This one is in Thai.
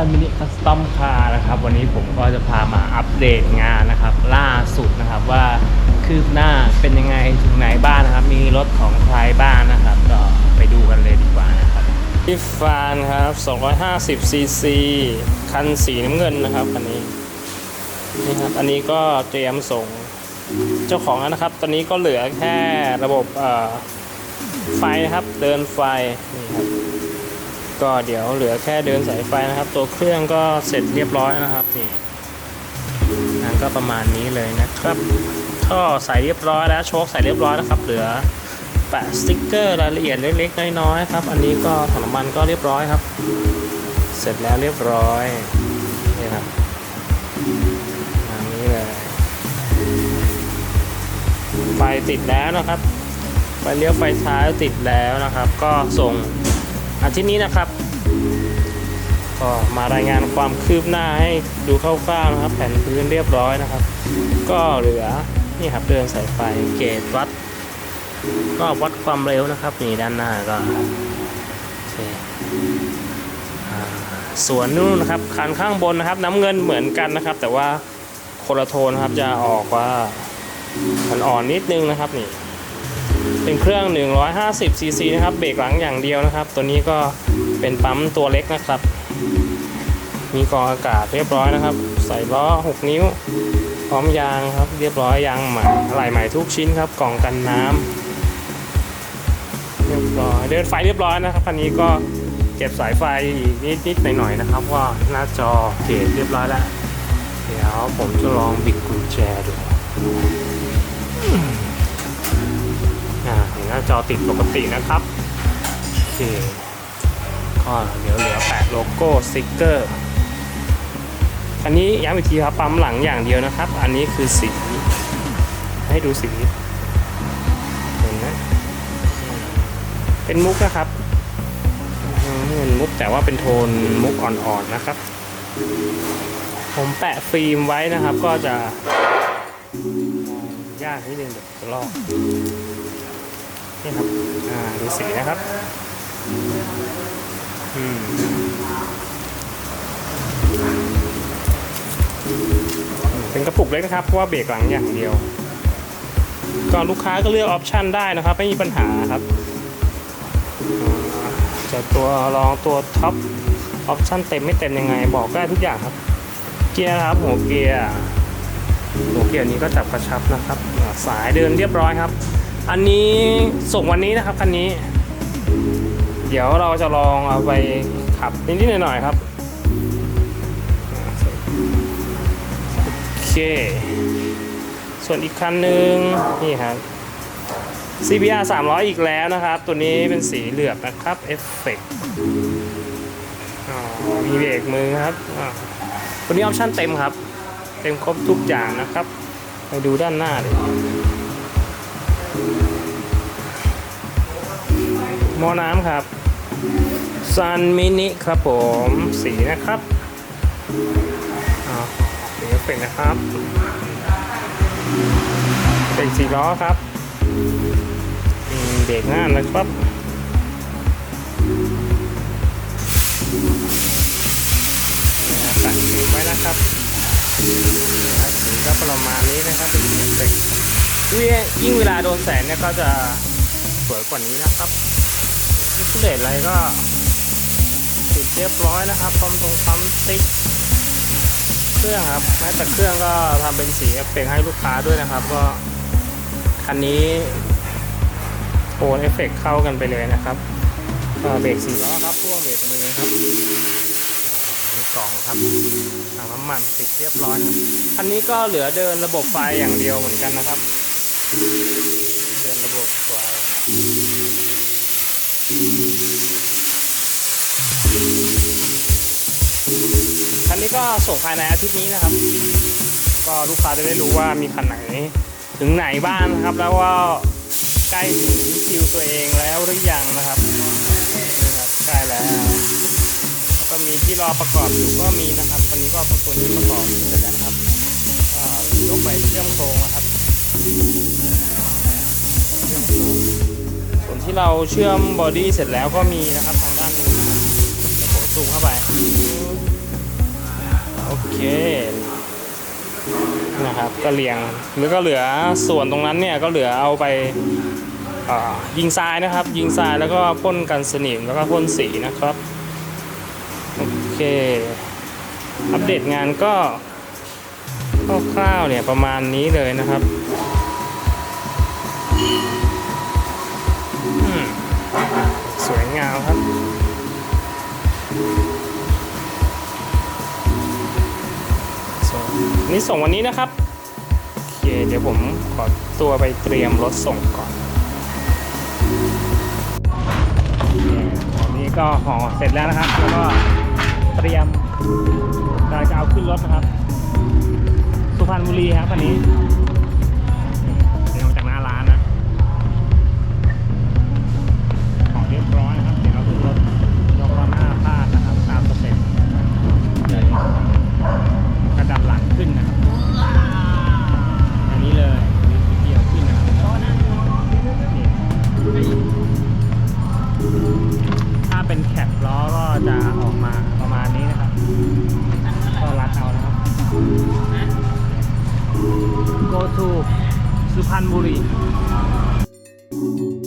ซันมินิคัสตอมคาร์นะครับ วันนี้ผมก็จะพามาอัปเดตงานนะครับ ล่าสุดนะครับว่าคืบหน้าเป็นยังไงถึงไหนบ้างนะครับ มีรถของใครบ้างนะครับ ก็ไปดูกันเลยดีกว่านะครับทิฟานครับ250ซีซีคันสีน้ำเงินนะครับคันนี้นี่ครับอันนี้ก็เตรียมส่งเจ้าของแล้วนะครับ ตอนนี้ก็เหลือแค่ระบบไฟนะครับ เดินไฟนี่ครับ ก็เดี๋ยวเหลือแค่เดินสายไฟนะครับ ตัวเครื่องก็เสร็จเรียบร้อยนะครับนี่นั่นก็ประมาณนี้เลยนะครับท่อใส่เรียบร้อยแล้วโชคใส่เรียบร้อยนะครับ เหลือแปะสติ๊กเกอร์รายละเอียดเล็กๆน้อยๆครับ อันนี้ก็ถังน้ำมันก็เรียบร้อยครับ เสร็จแล้วเรียบร้อยนี่ครับอันนี้เลยไฟติดแล้วนะครับไฟเลี้ยวไฟท้ายติดแล้วนะครับ ก็ส่ง อาทิตย์นี้นะครับ ก็มารายงานความคืบหน้าให้ดูคร่าวๆนะครับ แผ่นพื้นเรียบร้อยนะครับ ก็เหลือนี่ครับเดินสายไฟเกจวัด ก็วัดความเร็วนะครับนี่ด้านหน้าก็โอเคอส่วนนู่นนะครับคันข้างบนนะครับ น้ำเงินเหมือนกันนะครับ แต่ว่าคนละโทนครับจะออกว่ามันอ่อนนิดนึงนะครับนี่ เป็นเครื่อง 150 ซีซีนะครับ เบรกหลังอย่างเดียวนะครับ ตัวนี้ก็เป็นปั๊มตัวเล็กนะครับ มีกรองอากาศเรียบร้อยนะครับ ใส่ล้อ 6 นิ้ว พร้อมยางครับ เรียบร้อยยางใหม่อะไหล่ใหม่ทุกชิ้นครับ กล่องกันน้ำเรียบร้อยเดินไฟเรียบร้อยนะครับคันนี้ก็เก็บสายไฟอีกนิดๆหน่อยๆนะครับ ว่าหน้าจอเกจเรียบร้อยแล้ว เดี๋ยวผมจะลองบิดกุญแจดู จอติดปกตินะครับโอเคก็เดี๋ยวเหลือแปะโลโก้สติกเกอร์อันนี้ย้ำอีกทีครับปั๊มหลังอย่างเดียวนะครับ อันนี้คือสี ให้ดูสีเห็นไหมเป็นมุกนะครับอืมเป็นมุกแต่ว่าเป็นโทนมุกอ่อนๆนะครับ ผมแปะฟิล์มไว้นะครับก็จะยากนิดนึงเดี๋ยวจะลอก นี่ครับ อ่า ดูสีนะครับ อืมเป็นกระปุกเล็กนะครับ เพราะว่าเบรกหลังอย่างเดียว ก็ลูกค้าก็เลือกออปชันได้นะครับ ไม่มีปัญหาครับจะตัวรองตัวท็อปออปชันเต็มไม่เต็มยังไง บอกได้ทุกอย่างครับ เกียร์ครับหัวเกียร์หัวเกียร์นี้ก็จับกระชับนะครับ สายเดินเรียบร้อยครับ อันนี้ส่งวันนี้นะครับคันนี้ เดี๋ยวเราจะลองเอาไปขับนิดๆหน่อยๆครับโอเค ส่วนอีกคันหนึ่งนี่ครับ CBR 300 อีกแล้วนะครับ ตัวนี้เป็นสีเหลือบนะครับเอฟเฟกมีเบรกมือครับตัวนี้ออปชั่นเต็มครับ เต็มครบทุกอย่างนะครับ ไปดูด้านหน้าเลย หม้อน้ำครับซันมินิครับผมสีนะครับสีเอฟเฟกต์นะครับ เป็นสีล้อครับมีเบรกหน้านะครับตัดสีไว้นะครับสีก็ประมาณนี้นะครับเป็นสีเอฟเฟกต์ ยิ่งเวลาโดนแสงเนี่ยก็จะสวยกว่านี้นะครับดิสเพลอะไรก็ติดเรียบร้อยนะครับพร้อมตรงปั๊มติ๊กเครื่องครับแม้แต่เครื่องก็ทำเป็นสีเอฟเฟกให้ลูกค้าด้วยนะครับ ก็คันนี้โอนเอฟเฟกต์เข้ากันไปเลยนะครับเบรกสีล้อครับพ่วงเบรกมือครับอ่ามีกล่องครับถังน้ำมันติดเรียบร้อยนะคันนี้ก็เหลือเดินระบบไฟอย่างเดียวเหมือนกันนะครับ เดินระบบไฟคันนี้ก็ส่งภายในอาทิตย์นี้นะครับ ก็ลูกค้าจะได้รู้ว่ามีคันไหน ถึงไหนบ้างนะครับ แล้วว่าใกล้ถึงคิวตัวเองแล้วหรือยังนะครับนี่ครับใกล้แล้วแล้วก็มีที่รอประกอบอยู่ก็มีนะครับตอนนี้ก็ตัวนี้ประกอบเสร็จแล้วนะครับก็ยกไปเชื่อมโครงนะครับ ส่วนที่เราเชื่อมบอดี้เสร็จแล้วก็มีนะครับทางด้านนู้นะครับเดี๋ยวผมซูมเข้าไป โอเคนะครับก็เรียงแล้วก็เหลือส่วนตรงนั้นเนี่ยก็เหลือเอาไปยิงทรายนะครับ ยิงทรายแล้วก็พ่นกันสนิมแล้วก็พ่นสีนะครับ โอเค อัปเดตงานก็ คร่าวๆเนี่ยประมาณนี้เลยนะครับสวยงามครับ นี่ส่งวันนี้นะครับโอเคเดี๋ยวผมขอตัวไปเตรียมรถส่งก่อนโอเควันนี้ก็ห่อเสร็จแล้วนะครับ แล้วก็เตรียมเราจะเอาขึ้นรถนะครับ สุพรรณบุรีครับวันนี้ สุ